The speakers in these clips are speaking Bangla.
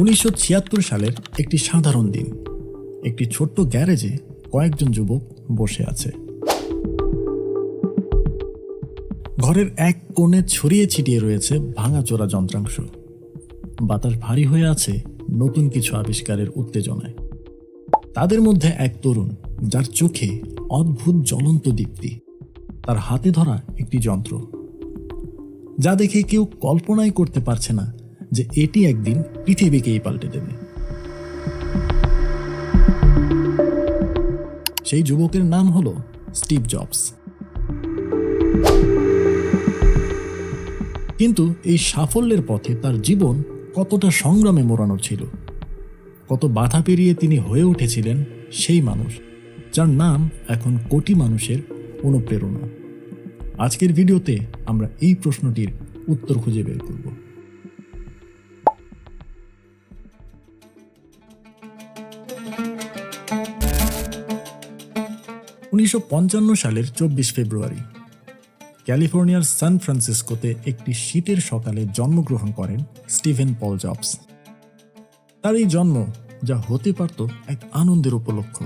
উনিশশো ছিয়াত্তর সালের একটি সাধারণ দিন। একটি ছোট্ট গ্যারেজে কয়েকজন যুবক বসে আছে। ঘরের এক কোণে ছড়িয়ে ছিটিয়ে রয়েছে ভাঙাচোরা যন্ত্রাংশ। বাতাস ভারী হয়ে আছে নতুন কিছু আবিষ্কারের উত্তেজনায়। তাদের মধ্যে এক তরুণ, যার চোখে অদ্ভুত জ্বলন্ত দীপ্তি। তার হাতে ধরা একটি যন্ত্র। যা দেখে কেউ কল্পনাই করতে পারছে না যে এটি একদিন পৃথিবীকেই পাল্টে দেবে। সেই যুবকের নাম হলো স্টিভ জবস। কিন্তু এই সাফল্যের পথে তার জীবন কতটা সংগ্রামে মোড়ানো ছিল, কত বাধা পেরিয়ে তিনি হয়ে উঠেছিলেন সেই মানুষ, যার নাম এখন কোটি মানুষের অনুপ্রেরণা। আজকের ভিডিওতে আমরা এই প্রশ্নটির উত্তর খুঁজে বের করব। উনিশশো পঞ্চান্ন সালের চব্বিশ ফেব্রুয়ারি, ক্যালিফোর্নিয়ার সান ফ্রান্সিসকোতে একটি শীতের সকালে জন্মগ্রহণ করেন স্টিভেন পল জবস। তার এই জন্ম যা হতে পারত এক আনন্দের উপলক্ষ,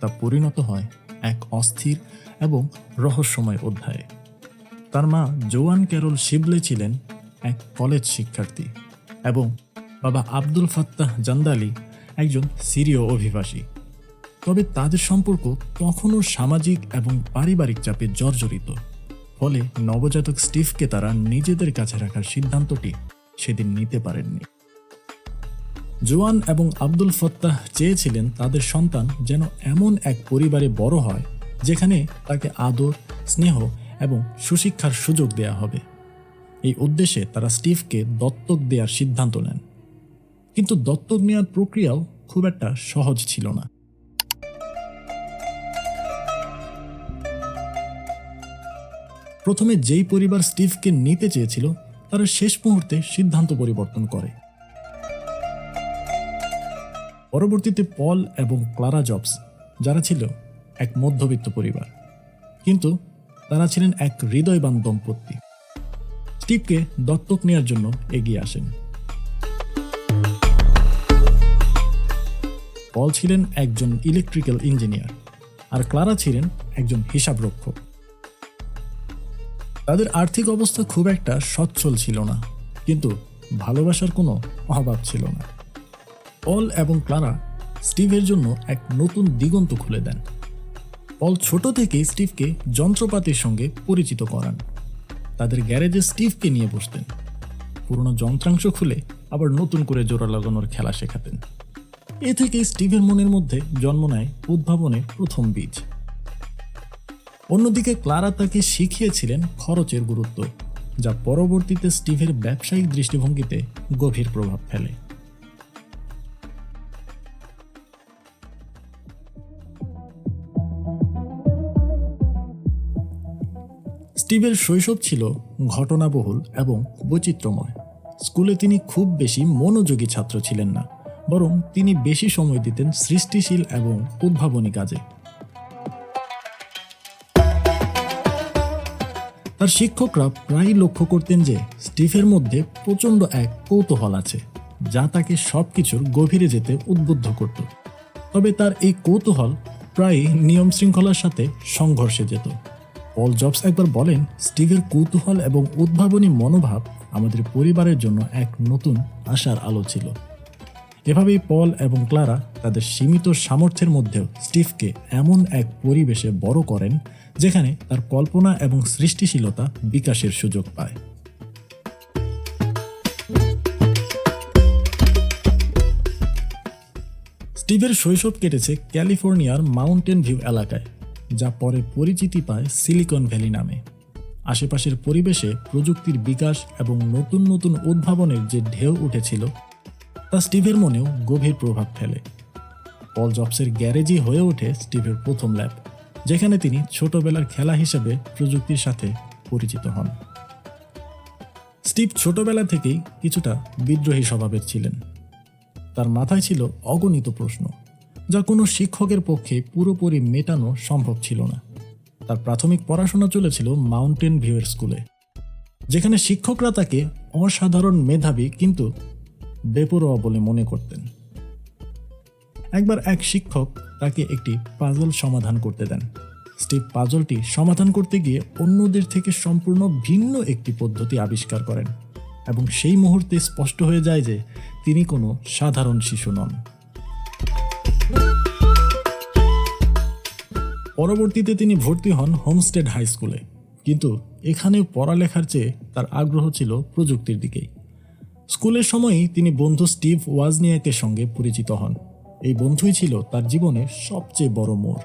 তা পরিণত হয় এক অস্থির এবং রহস্যময় অধ্যায়ে। তার মা জোয়ান ক্যারল শিবলে ছিলেন এক কলেজ শিক্ষার্থী এবং বাবা আব্দুল ফাত্তাহ জান্দালি একজন সিরীয় অভিবাসী। তবে তাদের সম্পর্ক তখনও সামাজিক এবং পারিবারিক চাপে জর্জরিত। ফলে নবজাতক স্টিভকে তারা নিজেদের কাছে রাখার সিদ্ধান্তটি সেদিন নিতে পারেননি। জোয়ান এবং আব্দুল ফত্তাহ চেয়েছিলেন তাদের সন্তান যেন এমন এক পরিবারে বড় হয়, যেখানে তাকে আদর, স্নেহ এবং সুশিক্ষার সুযোগ দেয়া হবে। এই উদ্দেশ্যে তারা স্টিভকে দত্তক দেওয়ার সিদ্ধান্ত নেন। কিন্তু দত্তক নেওয়ার প্রক্রিয়াও খুব একটা সহজ ছিল না। প্রথমে যেই পরিবার স্টিভকে নিতে চেয়েছিল, তারা শেষ মুহূর্তে সিদ্ধান্ত পরিবর্তন করে। পরবর্তীতে পল এবং ক্লারা জবস, যারা ছিল এক মধ্যবিত্ত পরিবার। কিন্তু তারা ছিলেন এক হৃদয়বান দম্পতি। স্টিভকে দত্তক নেওয়ার জন্য এগিয়ে আসেন। পল ছিলেন একজন ইলেকট্রিক্যাল ইঞ্জিনিয়ার আর ক্লারা ছিলেন একজন হিসাবরক্ষক। তাদের আর্থিক অবস্থা খুব একটা সচ্ছল ছিল না, কিন্তু ভালোবাসার কোনো অভাব ছিল না। পল এবং ক্লারা স্টিভের জন্য এক নতুন দিগন্ত খুলে দেন। পল ছোট থেকেই স্টিভকে যন্ত্রপাতির সঙ্গে পরিচিত করান। তাদের গ্যারেজে স্টিভকে নিয়ে বসতেন। পুরনো যন্ত্রাংশ খুলে আবার নতুন করে জোড়া লাগানোর খেলা শেখাতেন। এ থেকে স্টিভের মনের মধ্যে জন্ম নেয় উদ্ভাবনের প্রথম বীজ। অন্যদিকে ক্লারা তাকে শিখিয়েছিলেন খরচের গুরুত্ব, যা পরবর্তীতে স্টিভের ব্যবসায়িক দৃষ্টিভঙ্গিতে গভীর প্রভাব ফেলে। স্টিভের শৈশব ছিল ঘটনাবহুল এবং বৈচিত্র্যময়। স্কুলে তিনি খুব বেশি মনোযোগী ছাত্র ছিলেন না, বরং তিনি বেশি সময় দিতেন সৃষ্টিশীল এবং উদ্ভাবনী কাজে। তার শিক্ষকরা প্রায়ই লক্ষ্য করতেন যে স্টিফের মধ্যে প্রচণ্ড এক কৌতূহল আছে, যা তাকে সবকিছুর গভীরে যেতে উদ্বুদ্ধ করত। তবে তার এই কৌতূহল প্রায়ই নিয়ম শৃঙ্খলার সাথে সংঘর্ষে যেত। পল জবস একবার বলেন, স্টিভের কৌতূহল এবং উদ্ভাবনী মনোভাব আমাদের পরিবারের জন্য এক নতুন আশার আলো ছিল। এভাবেই পল এবং ক্লারা তাদের সীমিত সামর্থ্যের মধ্যেও স্টিভকে এমন এক পরিবেশে বড় করেন, যেখানে তার কল্পনা এবং সৃষ্টিশীলতা বিকাশের সুযোগ পায়। স্টিভের শৈশব কেটেছে ক্যালিফোর্নিয়ার মাউন্টেন ভিউ এলাকায়। যা পরে পরিচিতি পায় সিলিকন ভ্যালি নামে। আশেপাশের পরিবেশে প্রযুক্তির বিকাশ এবং নতুন নতুন উদ্ভাবনের যে ঢেউ উঠেছিল, তা স্টিভের মনেও গভীর প্রভাব ফেলে। পল জবসের গ্যারেজই হয়ে ওঠে স্টিভের প্রথম ল্যাব, যেখানে তিনি ছোটবেলার খেলা হিসেবে প্রযুক্তির সাথে পরিচিত হন। স্টিভ ছোটবেলা থেকেই কিছুটা বিদ্রোহী স্বভাবের ছিলেন। তার মাথায় ছিল অগণিত প্রশ্ন যা কোনো শিক্ষকের পক্ষে পুরোপুরি মেটানো সম্ভব ছিল না। তার প্রাথমিক পড়াশোনা চলেছিল মাউন্টেন ভিউয়ের স্কুলে, যেখানে শিক্ষকরা তাকে অসাধারণ মেধাবী কিন্তু বেপরোয়া বলে মনে করতেন। একবার এক শিক্ষক তাকে একটি পাজল সমাধান করতে দেন। স্টিভ পাজলটি সমাধান করতে গিয়ে অন্যদের থেকে সম্পূর্ণ ভিন্ন একটি পদ্ধতি আবিষ্কার করেন এবং সেই মুহূর্তে স্পষ্ট হয়ে যায় যে তিনি কোনো সাধারণ শিশু নন। পরবর্তীতে তিনি ভর্তি হন হোমস্টেড হাই স্কুলে। কিন্তু এখানে পড়ালেখার চেয়ে তার আগ্রহ ছিল প্রযুক্তির দিকেই। স্কুলের সময়ই তিনি বন্ধু স্টিভ ওয়াজনিয়াকের সঙ্গে পরিচিত হন। এই বন্ধুই ছিল তার জীবনের সবচেয়ে বড় মোড়।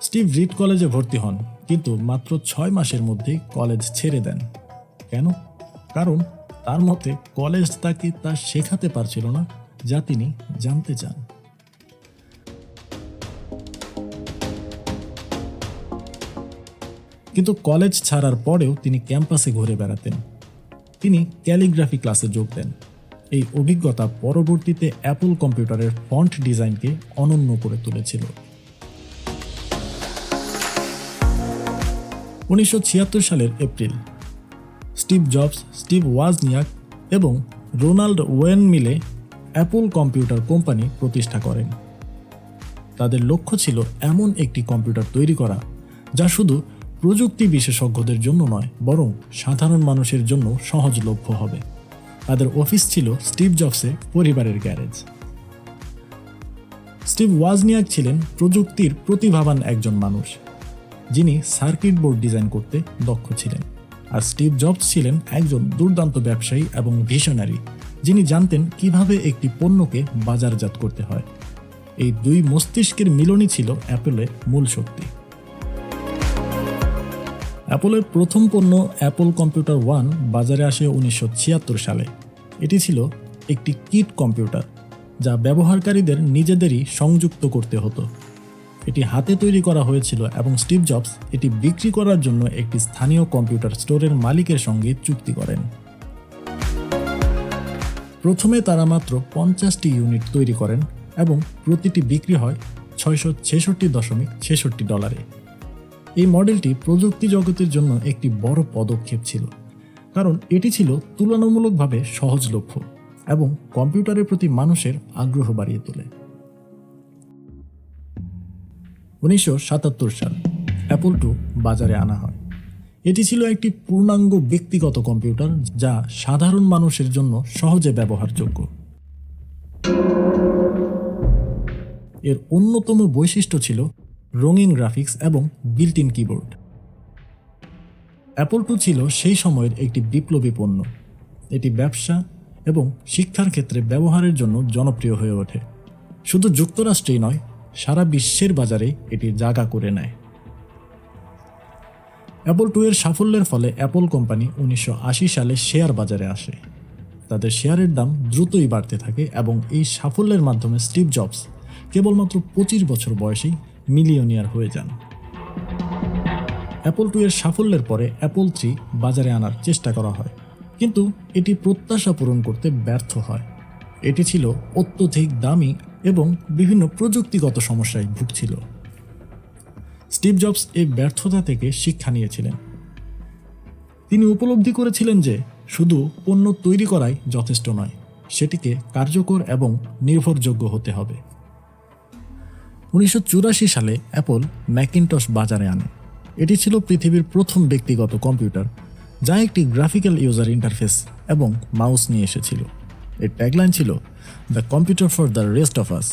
স্টিভ রিড কলেজে ভর্তি হন, কিন্তু মাত্র ছয় মাসের মধ্যেই কলেজ ছেড়ে দেন। কেন? কারণ তার মতে কলেজ তাকে তা শেখাতে পারছিল না, যা তিনি জানতে চান। কিন্তু কলেজ ছাড়ার পরেও তিনি ক্যাম্পাসে ঘুরে বেড়াতেন। তিনি ক্যালিগ্রাফি ক্লাসে যোগ দেন। এই অভিজ্ঞতা পরবর্তীতে অ্যাপল কম্পিউটারের ফন্ট ডিজাইনকে অনন্য করে তুলেছিল। উনিশশো ছিয়াত্তর সালের April, Steve Jobs, Steve Wozniak এবং রোনাল্ড ওয়েন মিলে অ্যাপল কম্পিউটার কোম্পানি প্রতিষ্ঠা করেন। তাদের লক্ষ্য ছিল এমন একটি কম্পিউটার তৈরি করা, যা শুধু প্রযুক্তি বিশেষজ্ঞদের জন্য নয়, বরং সাধারণ মানুষের জন্য সহজলভ্য হবে। তাদের অফিস ছিল স্টিভ জবসের পরিবারের গ্যারেজ। স্টিভ ওয়াজনিয়াক ছিলেন প্রযুক্তির প্রতিভাবান একজন মানুষ, যিনি সার্কিট বোর্ড ডিজাইন করতে দক্ষ ছিলেন। আর স্টিভ জবস ছিলেন একজন দুর্দান্ত ব্যবসায়ী এবং ভিশনারি, যিনি জানতেন কীভাবে একটি পণ্যকে বাজারজাত করতে হয়। এই দুই মস্তিষ্কের মিলনই ছিল অ্যাপেলের মূল শক্তি। অ্যাপলের প্রথম পণ্য অ্যাপল কম্পিউটার ওয়ান বাজারে আসে উনিশশো ছিয়াত্তর সালে। এটি ছিল একটি কিট কম্পিউটার, যা ব্যবহারকারীদের নিজেদেরই সংযুক্ত করতে হতো। এটি হাতে তৈরি করা হয়েছিল এবং স্টিভ জবস এটি বিক্রি করার জন্য একটি স্থানীয় কম্পিউটার স্টোরের মালিকের সঙ্গে চুক্তি করেন। প্রথমে তারা মাত্র পঞ্চাশটি ইউনিট তৈরি করেন এবং প্রতিটি বিক্রি হয় ছয়শো ছেষট্টি দশমিক ছেষট্টি ডলারে। এই মডেলটি প্রযুক্তি জগতের জন্য একটি বড় পদক্ষেপ ছিল, কারণ এটি ছিল তুলনামূলকভাবে সহজলভ্য এবং কম্পিউটারের প্রতি মানুষের আগ্রহ বাড়িয়ে তোলে। উনিশশো সাতাত্তর সাল, অ্যাপল টু বাজারে আনা হয়। এটি ছিল একটি পূর্ণাঙ্গ ব্যক্তিগত কম্পিউটার যা সাধারণ মানুষের জন্য সহজে ব্যবহারযোগ্য। এর অন্যতম বৈশিষ্ট্য ছিল রঙিন গ্রাফিক্স এবং built in keyboard. Apple two ছিল সেই সময়ের একটি বিপ্লবী পণ্য। এটি ব্যবসা এবং শিক্ষার ক্ষেত্রে ব্যবহারের জন্য জনপ্রিয় হয়ে ওঠে। শুধু যুক্তরাষ্ট্রেই নয়, সারা বিশ্বের বাজারে এটি জায়গা করে নেয়। অ্যাপল টু এর সাফল্যের ফলে অ্যাপল কোম্পানি উনিশশো আশি সালে শেয়ার বাজারে আসে। তাদের শেয়ারের দাম দ্রুতই বাড়তে থাকে এবং এই সাফল্যের মাধ্যমে স্টিভ জবস কেবলমাত্র পঁচিশ বছর বয়সেই মিলিয়নিয়ার হয়ে যান। অ্যাপল টু এর সাফল্যের পরে অ্যাপল থ্রি বাজারে আনার চেষ্টা করা হয়। কিন্তু এটি প্রত্যাশা পূরণ করতে ব্যর্থ হয়। এটি ছিল অত্যধিক দামি এবং বিভিন্ন প্রযুক্তিগত সমস্যায় ভুগছিল। স্টিভ জবস এই ব্যর্থতা থেকে শিক্ষা নিয়েছিলেন। তিনি উপলব্ধি করেছিলেন যে শুধু পণ্য তৈরি করাই যথেষ্ট নয়, সেটিকে কার্যকর এবং নির্ভরযোগ্য হতে হবে। উনিশশো চুরাশি সালে অ্যাপল ম্যাকিনটস বাজারে আনে। এটি ছিল পৃথিবীর প্রথম ব্যক্তিগত কম্পিউটার, যা একটি গ্রাফিক্যাল ইউজার ইন্টারফেস এবং মাউস নিয়ে এসেছিল। এর ট্যাগলাইন ছিল, the computer for the rest of us.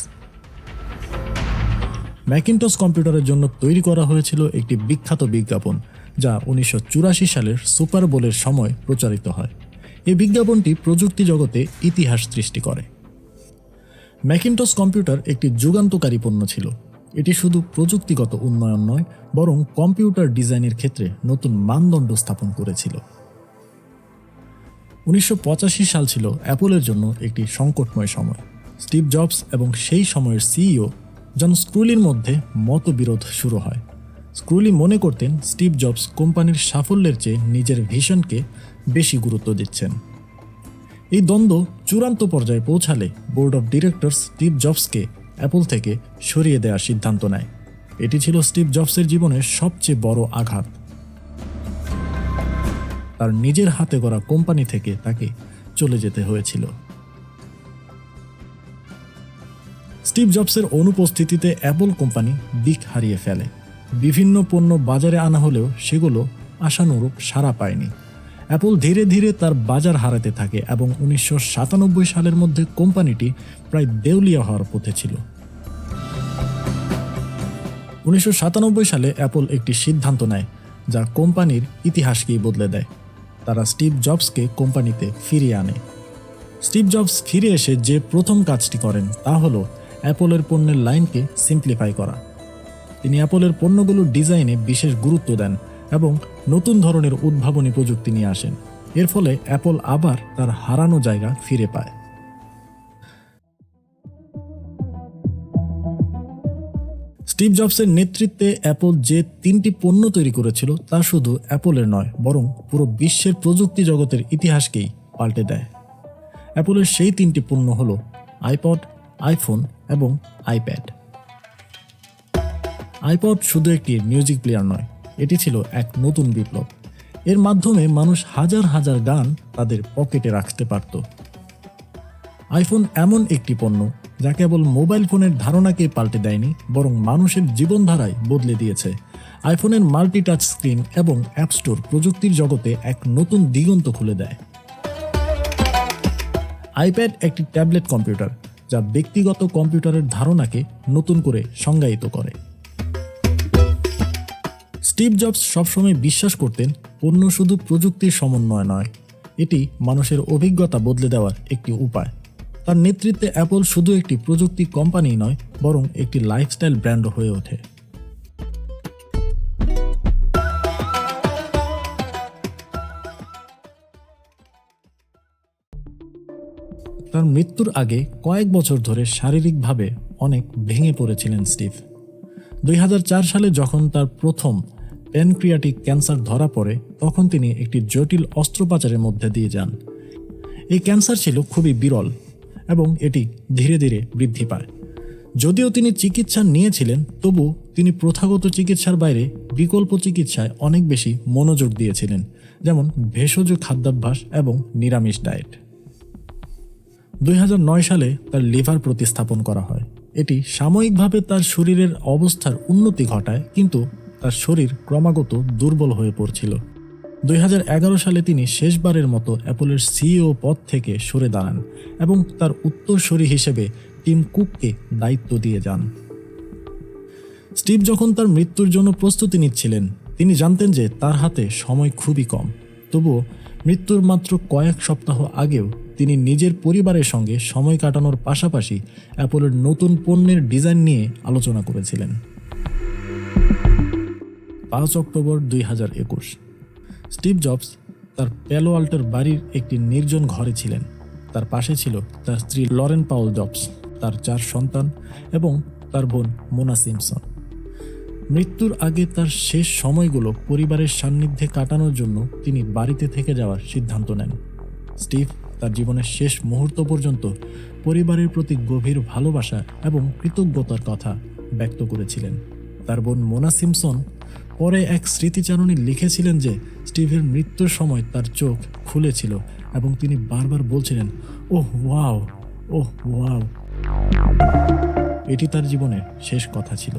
Macintosh কম্পিউটারের জন্য তৈরি করা হয়েছিল একটি বিখ্যাত বিজ্ঞাপন, যা উনিশশো চুরাশি সালের সুপার বোলের সময় প্রচারিত হয়। এই বিজ্ঞাপনটি প্রযুক্তি জগতে ইতিহাস সৃষ্টি করে। ম্যাকিনটস কম্পিউটার একটি যুগান্তকারী পণ্য ছিল। এটি শুধু প্রযুক্তিগত উন্নয়ন নয়, বরং কম্পিউটার ডিজাইনের ক্ষেত্রে নতুন মানদণ্ড স্থাপন করেছিল। উনিশশো পঁচাশি সাল ছিল অ্যাপলের জন্য একটি সংকটময় সময়। স্টিভ জবস এবং সেই সময়ের সিইও জন স্ক্রুলির মধ্যে মতবিরোধ শুরু হয়। স্ক্রুলি মনে করতেন স্টিভ জবস কোম্পানির সাফল্যের চেয়ে নিজের ভিশনকে বেশি গুরুত্ব দিচ্ছেন। এই দ্বন্দ্ব চূড়ান্ত পর্যায়ে পৌঁছালে বোর্ড অফ ডিরেক্টরস স্টিভ জবসকে অ্যাপল থেকে সরিয়ে দেওয়ার সিদ্ধান্ত নেয়। এটি ছিল স্টিভ জবসের জীবনের সবচেয়ে বড় আঘাত। তার নিজের হাতে গড়া কোম্পানি থেকে তাকে চলে যেতে হয়েছিল। স্টিভ জবসের অনুপস্থিতিতে অ্যাপল কোম্পানি দিক হারিয়ে ফেলে। বিভিন্ন পণ্য বাজারে আনা হলেও সেগুলো আশানুরূপ সাড়া পায়নি। অ্যাপল ধীরে ধীরে তার বাজার হারাতে থাকে এবং উনিশশো সাতানব্বই সালের মধ্যে কোম্পানিটি প্রায় দেউলিয়া হওয়ার পথে ছিল। উনিশশো সাতানব্বই সালে অ্যাপল একটি সিদ্ধান্ত নেয়, যা কোম্পানির ইতিহাসকেই বদলে দেয়। তারা স্টিভ জবসকে কোম্পানিতে ফিরিয়ে আনে। স্টিভ জবস ফিরে এসে যে প্রথম কাজটি করেন, তা হলো অ্যাপলের পণ্যের লাইনকে সিম্পলিফাই করা। তিনি অ্যাপলের পণ্যগুলোর ডিজাইনে বিশেষ গুরুত্ব দেন। এবং নতুন ধরনের উদ্ভাবনী প্রযুক্তি নিয়ে আসেন। এর ফলে অ্যাপল আবার তার হারানো জায়গা ফিরে পায়। স্টিভ জবসের নেতৃত্বে অ্যাপল যে তিনটি পণ্য তৈরি করেছিল তা শুধু অ্যাপলের নয়, বরং পুরো বিশ্বের প্রযুক্তি জগতের ইতিহাসকেই পাল্টে দেয়। অ্যাপলের সেই তিনটি পণ্য হল আইপড, আইফোন এবং আইপ্যাড। আইপড শুধু একটি মিউজিক প্লেয়ার নয় এটি ছিল এক নতুন বিপ্লব। এর মাধ্যমে মানুষ হাজার হাজার গান তাদের পকেটে রাখতে পারত। আইফোন এমন একটি পণ্য, যা কেবল মোবাইল ফোনের ধারণাকে পাল্টে দেয়নি, বরং মানুষের জীবনধারায় বদলে দিয়েছে। আইফোনের মাল্টি টাচ স্ক্রিন এবং অ্যাপ স্টোর প্রযুক্তির জগতে এক নতুন দিগন্ত খুলে দেয়। আইপ্যাড একটি ট্যাবলেট কম্পিউটার, যা ব্যক্তিগত কম্পিউটারের ধারণাকে নতুন করে সংজ্ঞায়িত করে। স্টিভ জবস সবসময় বিশ্বাস করতেন পণ্য শুধু প্রযুক্তির সমন্বয় নয়, এটি মানুষের অভিজ্ঞতা বদলে দেওয়ার একটি উপায়। তার নেতৃত্বে অ্যাপল শুধু একটি প্রযুক্তি কোম্পানি নয়, বরং একটি লাইফস্টাইল ব্র্যান্ড হয়ে ওঠে। তার মৃত্যুর আগে কয়েক বছর ধরে শারীরিকভাবে অনেক ভেঙে পড়েছিলেন স্টিভ। দুই হাজার চার সালে যখন তার প্রথম প্যানক্রিয়াটিক ক্যান্সার ধরা পড়ে, তখন তিনি একটি জটিল অস্ত্রোপচারের মধ্যে দিয়ে যান। এই ক্যান্সার ছিল খুবই বিরল এবং এটি ধীরে ধীরে বৃদ্ধি পায়। যদিও তিনি চিকিৎসা নিয়েছিলেন, তবু তিনি প্রথাগত চিকিৎসার বাইরে বিকল্প চিকিৎসায় অনেক বেশি মনোযোগ দিয়েছিলেন, যেমন ভেষজ খাদ্যাভ্যাস এবং নিরামিষ ডায়েট। দুই হাজার নয় সালে তার লিভার প্রতিস্থাপন করা হয়। এটি সাময়িকভাবে তার শরীরের অবস্থার উন্নতি ঘটায়, কিন্তু তার শরীর ক্রমাগত দুর্বল হয়ে পড়ছিল। দুই হাজার এগারো সালে তিনি শেষবারের মতো অ্যাপলের সিইও পদ থেকে সরে দাঁড়ান এবং তার উত্তরসূরি হিসেবে টিম কুককে দায়িত্ব দিয়ে যান। স্টিভ যখন তার মৃত্যুর জন্য প্রস্তুতি নিচ্ছিলেন, তিনি জানতেন যে তার হাতে সময় খুবই কম। তবুও মৃত্যুর মাত্র কয়েক সপ্তাহ আগেও তিনি নিজের পরিবারের সঙ্গে সময় কাটানোর পাশাপাশি অ্যাপলের নতুন পণ্যের ডিজাইন নিয়ে আলোচনা করেছিলেন। পাঁচ অক্টোবর দুই হাজার একুশ। স্টিভ জবস তার প্যালো আল্টার বাড়ির একটি নির্জন ঘরে ছিলেন। তার পাশে ছিল তার স্ত্রী লরেন পাউল জবস, তার চার সন্তান এবং তার বোন মোনা সিমসন মৃত্যুর আগে তার শেষ সময়গুলো পরিবারের সান্নিধ্যে কাটানোর জন্য তিনি বাড়িতে থেকে যাওয়ার সিদ্ধান্ত নেন। স্টিভ তার জীবনের শেষ মুহূর্ত পর্যন্ত পরিবারের প্রতি গভীর ভালোবাসা এবং কৃতজ্ঞতার কথা ব্যক্ত করেছিলেন। তার বোন মোনা সিমসন পরে এক স্মৃতিচারণী লিখেছিলেন যে, স্টিভের মৃত্যুর সময় তার চোখ খুলেছিল এবং তিনি বারবার বলছিলেন, ওহ, ওয়াও ওহ, ওয়াও। এটি তার জীবনের শেষ কথা ছিল।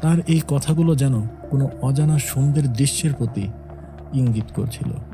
তার এই কথাগুলো যেন কোনো অজানা সুন্দর দৃশ্যের প্রতি ইঙ্গিত করছিল।